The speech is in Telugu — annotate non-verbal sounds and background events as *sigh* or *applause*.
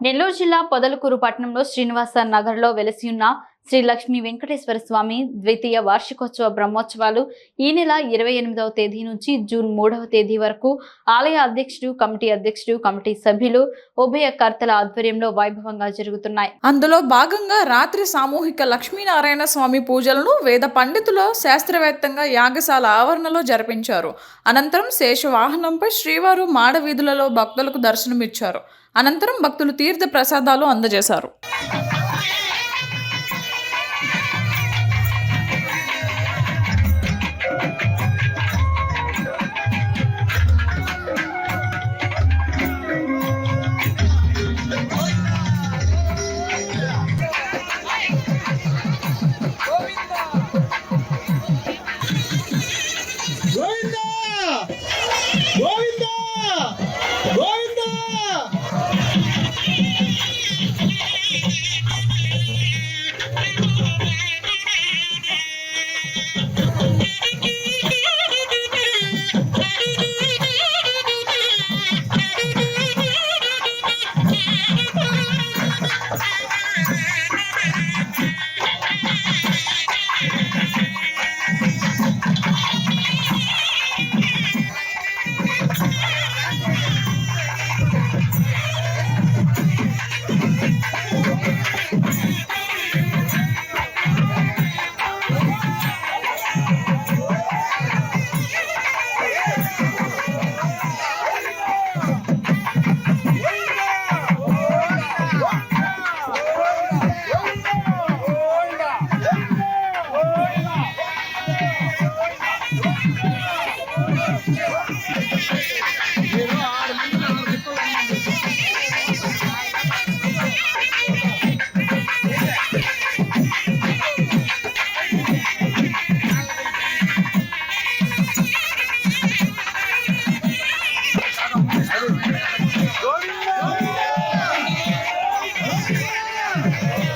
నెల్లూరు జిల్లా పొదలకూరు పట్టణంలో శ్రీనివాస నగర్లో వెలసి ఉన్న శ్రీ లక్ష్మీ వెంకటేశ్వర స్వామి ద్వితీయ వార్షికోత్సవ బ్రహ్మోత్సవాలు ఈ నెల ఇరవై ఎనిమిదవ తేదీ నుంచి జూన్ మూడవ తేదీ వరకు ఆలయ అధ్యక్షుడు కమిటీ అధ్యక్షుడు కమిటీ సభ్యులు ఉభయకర్తల ఆధ్వర్యంలో వైభవంగా జరుగుతున్నాయి. అందులో భాగంగా రాత్రి సామూహిక లక్ష్మీనారాయణ స్వామి పూజలను వేద పండితులు శాస్త్రవేత్తంగా యాగశాల ఆవరణలో జరిపించారు. అనంతరం శేషవాహనంపై శ్రీవారు మాడవీధులలో భక్తులకు దర్శనమిచ్చారు. అనంతరం భక్తులు తీర్థ ప్రసాదాలు అందజేశారు. Govinda Govinda Thank you. Yeah. *laughs*